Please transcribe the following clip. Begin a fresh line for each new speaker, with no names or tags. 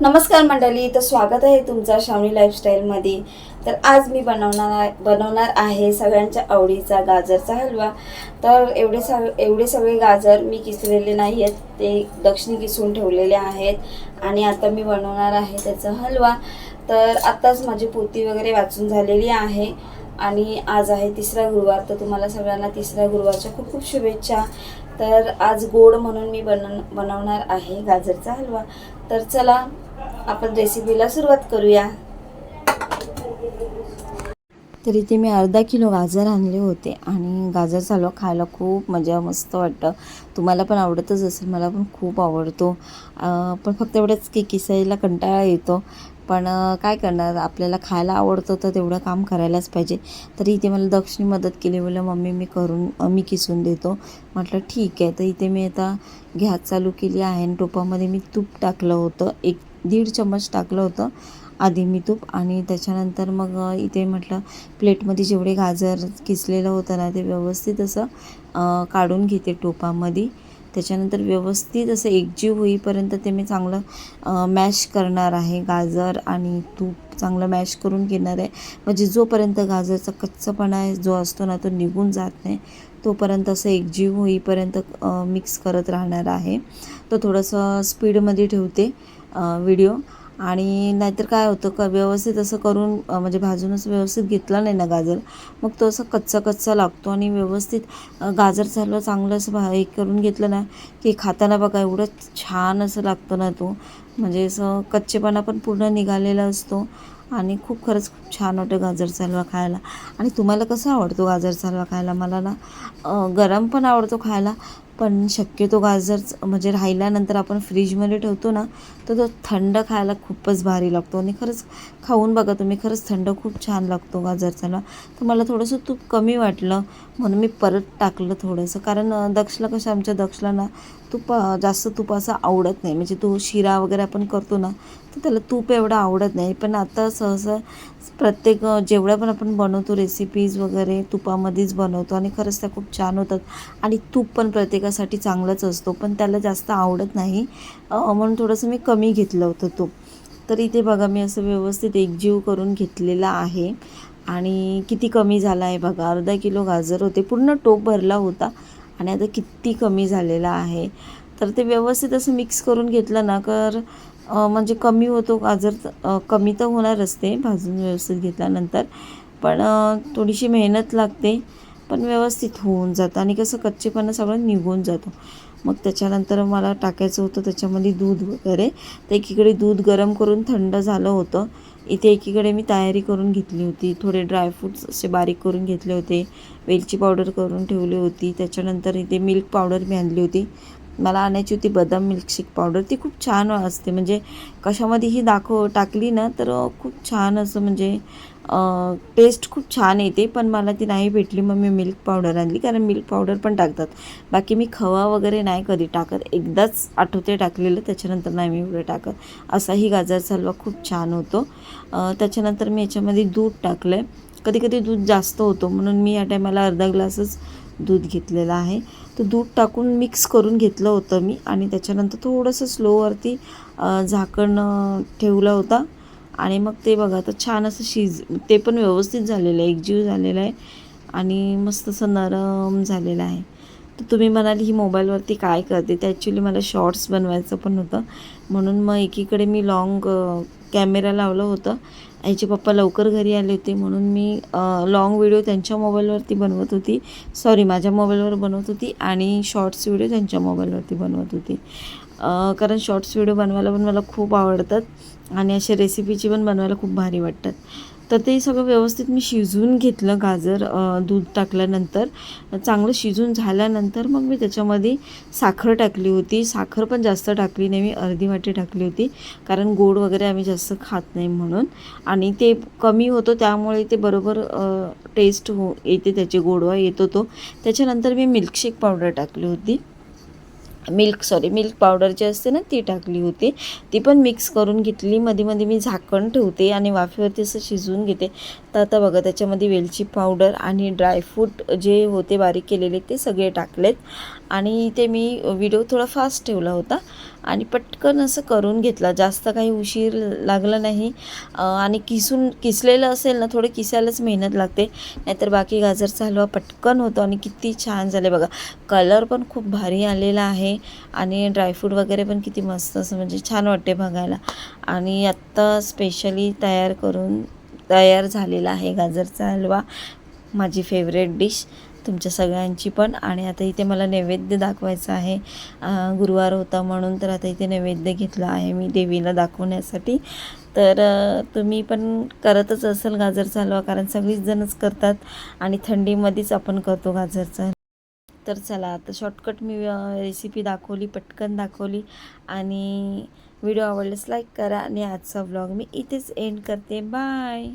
नमस्कार मंडळी तर स्वागत आहे तुमचा श्रावणी लाईफस्टाईलमध्ये तर आज मी बनवणार आहे बनवणार आहे सगळ्यांच्या आवडीचा गाजरचा हलवा. तर एवढे सग एवढे सगळे गाजर मी किसलेले नाही आहेत ते दक्षिणी किसून ठेवलेले आहेत. आणि आता मी बनवणार आहे त्याचा हलवा. तर आत्ताच माझी पोती वगैरे वाचून झालेली आहे. आणि आज आहे तिसरा गुरुवार तर तुम्हाला सगळ्यांना तिसऱ्या गुरुवारच्या खूप खूप शुभेच्छा. तर आज गोड म्हणून मी बनव बनवणार आहे गाजरचा हलवा. तर चला आपण रेसिपीला सुरुवात करूया. तर इथे मी अर्धा किलो गाजर आणले होते आणि गाजर चालवा खायला खूप मजा मस्त वाटतं. तुम्हाला पण आवडतच असेल मला पण खूप आवडतो. पण फक्त एवढंच की किसाईला कंटाळा येतो. पण काय करणार? आपल्याला खायला आवडतं तर तेवढं काम करायलाच पाहिजे. तरी इथे मला दक्षिणी मदत केली बोललं मम्मी मी करून मी किसून देतो. म्हटलं ठीक आहे. तर इथे मी आता गॅस चालू केली आहे आणि टोपामध्ये मी तूप टाकलं होतं. एक दीड चम्मच टाकलं होतं आधी मी तूप आणि त्याच्यानंतर मग इथे म्हटलं प्लेटमध्ये जेवढे गाजर किसलेलं होतं ना ते व्यवस्थित असं काढून घेते टोपामध्ये. त्याच्यानंतर व्यवस्थित असं एकजीव होईपर्यंत ते मी चांगलं मॅश करणार आहे. गाजर आणि तूप चांगलं मॅश करून घेणार आहे. म्हणजे जोपर्यंत गाजरचा कच्चापणा आहे जो असतो ना तो निघून जात नाही तोपर्यंत असं एकजीव होईपर्यंत मिक्स करत राहणार आहे. तर थोडंसं स्पीडमध्ये ठेवते व्हिडिओ आणि नाहीतर काय होतं का व्यवस्थित असं करून म्हणजे भाजूनच व्यवस्थित घेतला नाही ना गाजर मग तो असं कच्चा कच्चा लागतो आणि व्यवस्थित गाजर झालं चांगलं असं भा हे करून घेतलं ना की खाताना बघा एवढं छान असं लागतं ना तो. म्हणजे असं कच्चेपणा पण पूर्ण निघालेला असतो. आणि खूप खरंच खूप छान वाटतं गाजरचा हलवा खायला. आणि तुम्हाला कसं आवडतो गाजरचा हलवा खायला? मला ना गरम पण आवडतो खायला पण शक्यतो गाजर म्हणजे राहिल्यानंतर आपण फ्रीजमध्ये ठेवतो ना तर तो थंड खायला खूपच भारी लागतो. आणि खरंच खाऊन बघा तुम्ही खरंच थंड खूप छान लागतो गाजरचा ना. तर मला थोडंसं तूप कमी वाटलं म्हणून मी परत टाकलं थोडंसं. कारण दक्षला कसं आमच्या दक्षला ना तूप जास्त तूप असं आवडत नाही. म्हणजे तो शिरा वगैरे आपण करतो ना तर त्याला तूप एवढं आवडत नाही. पण आता सहसा प्रत्येक जेवढ्या पण आपण बनवतो रेसिपीज वगैरे तुपामध्येच बनवतो. आणि खरंच त्या खूप छान होतात. आणि तूप पण शरीरासाठी चांगलाच असतो पण त्याला जास्त आवडत नाही. म्हणून थोडंसं मी कमी घेतलं होतं तो. तर इथे बघा मी असं व्यवस्थित एकजीव करून घेतलेला आहे. आणि किती कमी झाला आहे बघा अर्धा किलो गाजर होते. पूर्ण टोप भरला होता आणि आता किती कमी झालेला आहे. तर ते व्यवस्थित असं मिक्स करून घेतलं ना तर म्हणजे कमी होतो गाजर कमी तर होणारच ते भाजून व्यवस्थित घेतल्यानंतर. पण थोडीशी मेहनत लागते. पण व्यवस्थित होऊन जातं आणि कसं कच्चेपणा सगळं निघून जातो. मग त्याच्यानंतर मला टाकायचं होतं त्याच्यामध्ये दूध वगैरे. तर एकीकडे दूध गरम करून थंड झालं होतं. इथे एकीकडे मी तयारी करून घेतली होती. थोडे ड्रायफ्रूट्स असे बारीक करून घेतले होते. वेलची पावडर करून ठेवली होती. त्याच्यानंतर इथे मिल्क पावडर मी आणली होती. मला आणायची होती बदाम मिल्कशेक पावडर ती खूप छान असते. म्हणजे कशामध्येही दाखव टाकली ना तर खूप छान असं म्हणजे टेस्ट खूप छान येते पण मला ती नाही भेटली. मग मी मिल्क पावडर आणली कारण मिल्क पावडर पण टाकतात. बाकी मी खवा वगैरे नाही कधी टाकत. एकदाच आठवते टाकलेलं त्याच्यानंतर नाही मी एवढं टाकत. असाही गाजर हलवा खूप छान होतो. त्याच्यानंतर मी याच्यामध्ये दूध टाकलं आहे कधी कधी दूध जास्त होतो म्हणून मी या टायमाला अर्धा ग्लासच दूध घेतलेलं आहे. तर दूध टाकून मिक्स करून घेतलं होतं मी. आणि त्याच्यानंतर थोडंसं स्लोवरती झाकण ठेवला ठेवलं होता. आणि मग ते बघा तर छान असं शिज ते पण व्यवस्थित झालेलं आहे एकजीव झालेलं आहे आणि मस्त असं नरम झालेलं आहे. तर तुम्ही म्हणाल ही मोबाईलवरती काय करते? ते ॲक्च्युली मला शॉर्ट्स बनवायचं पण होतं. म्हणून मग एकीकडे मी लाँग कॅमेरा लावलं होतं. आईचे पप्पा लवकर घरी आले होते म्हणून मी लॉंग व्हिडिओ त्यांच्या मोबाईलवरती बनवत होती. सॉरी माझ्या मोबाईलवर बनवत होती आणि शॉर्ट्स व्हिडिओ त्यांच्या मोबाईलवरती बनवत होती. कारण शॉर्ट्स व्हिडिओ बनवायला पण मला खूप आवडतात आणि अशा रेसिपीची पण बनवायला खूप भारी वाटतात. तर ते सगळं व्यवस्थित मी शिजवून घेतलं गाजर दूध टाकल्यानंतर. चांगलं शिजून झाल्यानंतर मग मी त्याच्यामध्ये साखर टाकली होती. साखर पण जास्त टाकली नाही मी अर्धी वाटी टाकली होती. कारण गोड वगैरे आम्ही जास्त खात नाही म्हणून. आणि ते कमी होतं त्यामुळे ते बरोबर टेस्ट हो येते त्याची गोडवा येतो तो त्याच्यानंतर मी मिल्कशेक पावडर टाकली होती. मिल्क सॉरी मिल्क पावडर जी असते ना ती टाकली होती. ती पण मिक्स करून घेतली. मध्ये मध्ये मी झाकण ठेवते आणि वाफेवरती असं शिजवून घेते. तर आता बघा त्याच्यामध्ये वेलची पावडर आणि ड्रायफ्रूट जे होते बारीक केलेले ते सगळे टाकलेत. आणि ते मी व्हिडिओ थोडा फास्ट ठेवला होता. आणि पटकन असं करून घेतला. जास्त काही उशीर लागला नाही. आणि किसून किसलेलं असेल ना थोडं किसायलाच मेहनत लागते. नाहीतर बाकी गाजरचा हलवा पटकन होतो आणि किती छान झाले बघा. कलर पण खूप भारी आलेला आहे. आणि ड्रायफ्रूट वगैरे पण किती मस्त असं म्हणजे छान वाटते बघायला. आणि आत्ता स्पेशली तयार करून तयार झालेला आहे गाजरचा हलवा माझी फेवरेट डिश तुमच्या सगळ्यांची पण. आणि आता इथे मला नैवेद्य दाखवायचं आहे. गुरुवार होता म्हणून तर आता इथे नैवेद्य घेतला आहे मी देवीला दाखवण्यासाठी. तर तुम्ही पण करतच असेल गाजर चालवा कारण सगळीच जणच करतात आणि थंडीमध्येच आपण करतो गाजरचा. तर चला आता शॉर्टकट मी रेसिपी दाखवली पटकन दाखवली. आणि व्हिडिओ आवडल्यास लाईक करा. आणि आजचा व्लॉग मी इथेच एंड करते. बाय